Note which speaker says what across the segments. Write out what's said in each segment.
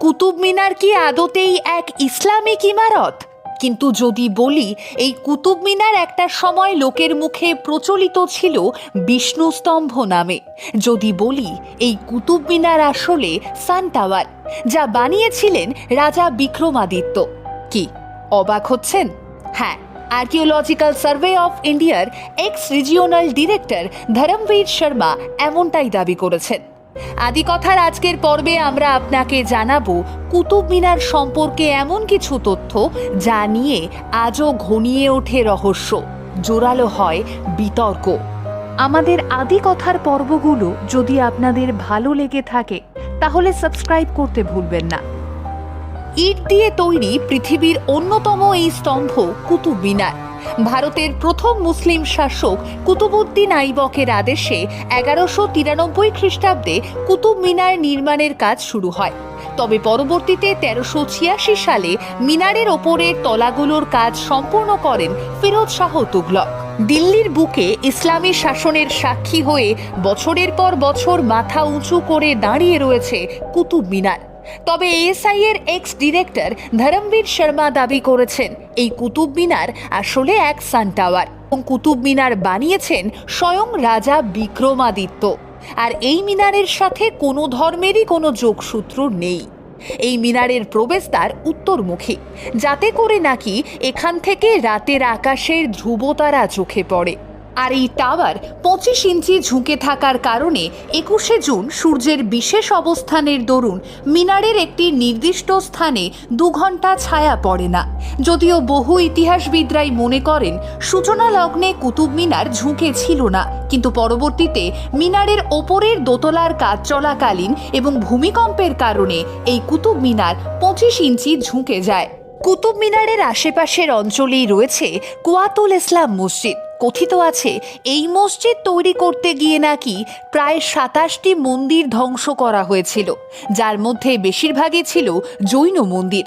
Speaker 1: কুতুব মিনার কি আদতেই এক ইসলামিক ইমারত? কিন্তু যদি বলি, এই কুতুব মিনার একটা সময় লোকের মুখে প্রচলিত ছিল বিষ্ণু স্তম্ভ নামে। যদি বলি, এই কুতুব মিনার আসলে সান টাওয়ার যা বানিয়েছিলেন রাজা বিক্রমাদিত্য। কি, অবাক হচ্ছেন? হ্যাঁ আর্কিওলজিক্যাল সার্ভে অফ ইন্ডিয়ার ex regional director Dharamvir Sharma এমনটাই দাবি করেছেন। আদি কথার আজকের পর্বে আমরা আপনাকে জানাব, কুতুব মিনার সম্পর্কে এমন কিছু তথ্য যা নিয়ে আজও ঘনিয়ে ওঠে রহস্য। জোরালো হয় বিতর্ক। আমাদের আদি কথার পর্বগুলো যদি আপনাদের ভালো লেগে থাকে, তাহলে সাবস্ক্রাইব করতে ভুলবেন না। ইট দিয়ে তৈরি পৃথিবীর অন্যতম এই স্তম্ভ কুতুব মিনার। ভারতের প্রথম মুসলিম শাসক কুতুবুদ্দিন আইবকের আদেশে এগারোশো তিরানব্বই খ্রিস্টাব্দে কুতুব মিনার নির্মাণের কাজ শুরু হয়। তবে পরবর্তীতে তেরোশো ছিয়াশি সালে মিনারের ওপরের তলাগুলোর কাজ সম্পূর্ণ করেন ফিরোজ শাহ তুগলক দিল্লির বুকে ইসলামী শাসনের সাক্ষী হয়ে বছরের পর বছর মাথা উঁচু করে দাঁড়িয়ে রয়েছে কুতুব মিনার। তবে এএসআই এর এক্স ডিরেক্টর ধরমবীর শর্মা দাবি করেছেন, এই কুতুব মিনার আসলে এক সান টাওয়ার এবং কুতুব মিনার বানিয়েছেন স্বয়ং রাজা বিক্রমাদিত্য। আর এই মিনারের সাথে কোনো ধর্মেরই কোনো যোগসূত্র নেই। এই মিনারের প্রবেশদ্বার উত্তরমুখী, যাতে করে নাকি এখান থেকে রাতের আকাশের ধ্রুবতারা চোখে পড়ে। আর এই টাওয়ার পঁচিশ ইঞ্চি ঝুঁকে থাকার কারণে একুশে জুন সূর্যের বিশেষ অবস্থানের দরুন মিনারের একটি নির্দিষ্ট স্থানে দু ঘণ্টা ছায়া পড়ে না। যদিও বহু ইতিহাসবিদরাই মনে করেন, সূচনা লগ্নে কুতুব মিনার ঝুঁকে ছিল না। কিন্তু পরবর্তীতে মিনারের ওপরের দোতলার কাজ চলাকালীন এবং ভূমিকম্পের কারণে এই কুতুব মিনার পঁচিশ ইঞ্চি ঝুঁকে যায়। কুতুব মিনারের আশেপাশের অঞ্চলেই রয়েছে কুয়াতুল ইসলাম মসজিদ। কথিত আছে, এই মসজিদ তৈরি করতে গিয়ে নাকি প্রায় সাতাশটি মন্দির ধ্বংস করা হয়েছিল, যার মধ্যে বেশিরভাগই ছিল জৈন মন্দির।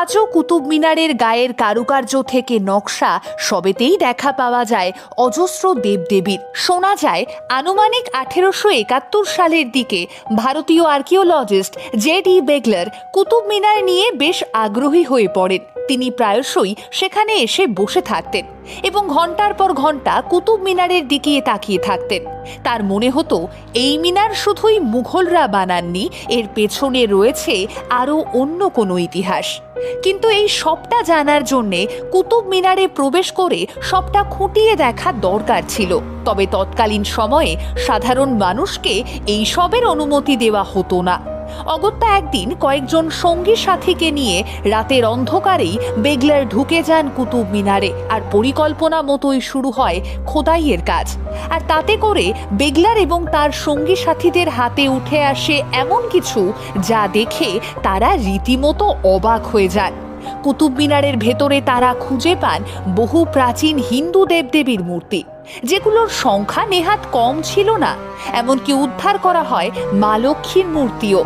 Speaker 1: আজও কুতুব মিনারের গায়ের কারুকার্য থেকে নকশা সবেতেই দেখা পাওয়া যায় অজস্র দেবদেবীর। শোনা যায়, আনুমানিক আঠেরোশো একাত্তর সালের দিকে ভারতীয় archaeologist J D Beglar Qutub Minar নিয়ে বেশ আগ্রহী হয়ে পড়েন। তিনি প্রায়শই সেখানে এসে বসে থাকতেন এবং ঘণ্টার পর ঘণ্টা কুতুব মিনারের দিকে তাকিয়ে থাকতেন। তার মনে হতো, এই মিনার শুধুই মুঘলরা বানাননি, এর পেছনে রয়েছে আরও অন্য কোনো ইতিহাস। কিন্তু এই সবটা জানার জন্যে কুতুব মিনারে প্রবেশ করে সবটা খুঁটিয়ে দেখা দরকার ছিল। তবে তৎকালীন সময়ে সাধারণ মানুষকে এই সবের অনুমতি দেওয়া হতো না। অগত্যা একদিন কয়েকজন সঙ্গী সাথীকে নিয়ে রাতের অন্ধকারেই বেগলার ঢুকে যান কুতুব মিনারে। আর পরিকল্পনা মতোই শুরু হয় খোদাইয়ের কাজ। আর তাতে করে বেগলার এবং তার সঙ্গী সাথীদের হাতে উঠে আসে এমন কিছু যা দেখে তারা রীতিমতো অবাক হয়ে যান। কুতুব মিনারের ভেতরে তারা খুঁজে পান বহু প্রাচীন হিন্দু দেবদেবীর মূর্তি। যেগুলোর সংখ্যা নেহাত কম ছিল না। এমনকি উদ্ধার করা হয় মা লক্ষ্মীর মূর্তিও।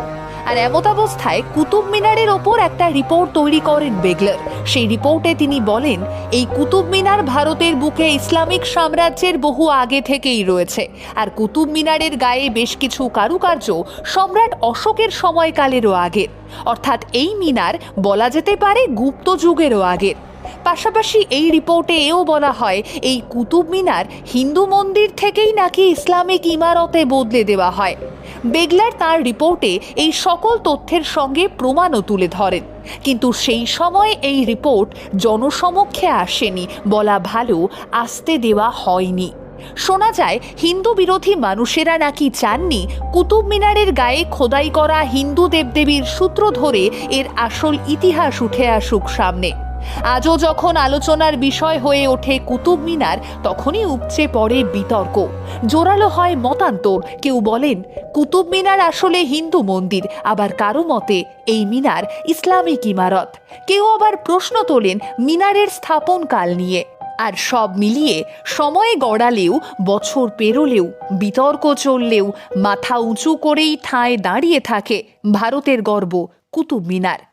Speaker 1: আর এমতাবস্থায় কুতুব মিনারের ওপর একটা রিপোর্ট তৈরি করেন বেগলার। সেই রিপোর্টে তিনি বলেন, এই কুতুব মিনার ভারতের বুকে ইসলামিক সাম্রাজ্যের বহু আগে থেকেই রয়েছে। আর কুতুব মিনারের গায়ে বেশ কিছু কারুকার্য সম্রাট অশোকের সময়কালেরও আগের। অর্থাৎ এই মিনার বলা যেতে পারে গুপ্ত যুগেরও আগের। পাশাপাশি এই রিপোর্টে এও বলা হয়, এই কুতুব মিনার হিন্দু মন্দির থেকেই নাকি ইসলামিক ইমারতে বদলে দেওয়া হয়। বেগলার তার রিপোর্টে এই সকল তথ্যের সঙ্গে প্রমাণও তুলে ধরেন। কিন্তু সেই সময় এই রিপোর্ট জনসমক্ষে আসেনি বলা ভালো আসতে দেওয়া হয়নি। শোনা যায়, হিন্দু বিরোধী মানুষেরা নাকি চাননি কুতুব মিনারের গায়ে খোদাই করা হিন্দু দেবদেবীর সূত্র ধরে এর আসল ইতিহাস উঠে আসুক সামনে। আজও যখন আলোচনার বিষয় হয়ে ওঠে কুতুব মিনার, তখনই উপচে পড়ে বিতর্ক। জোরালো হয় মতান্তর। কেউ বলেন, কুতুব মিনার আসলে হিন্দু মন্দির, আবার কারও মতে এই মিনার ইসলামিক ইমারত। কেউ আবার প্রশ্ন তোলেন, মিনারের স্থাপন কাল নিয়ে। আর সব মিলিয়ে সময় গড়ালেও, বছর পেরোলেও, বিতর্ক চললেও, মাথা উঁচু করেই ঠায় দাঁড়িয়ে থাকে ভারতের গর্ব কুতুব মিনার।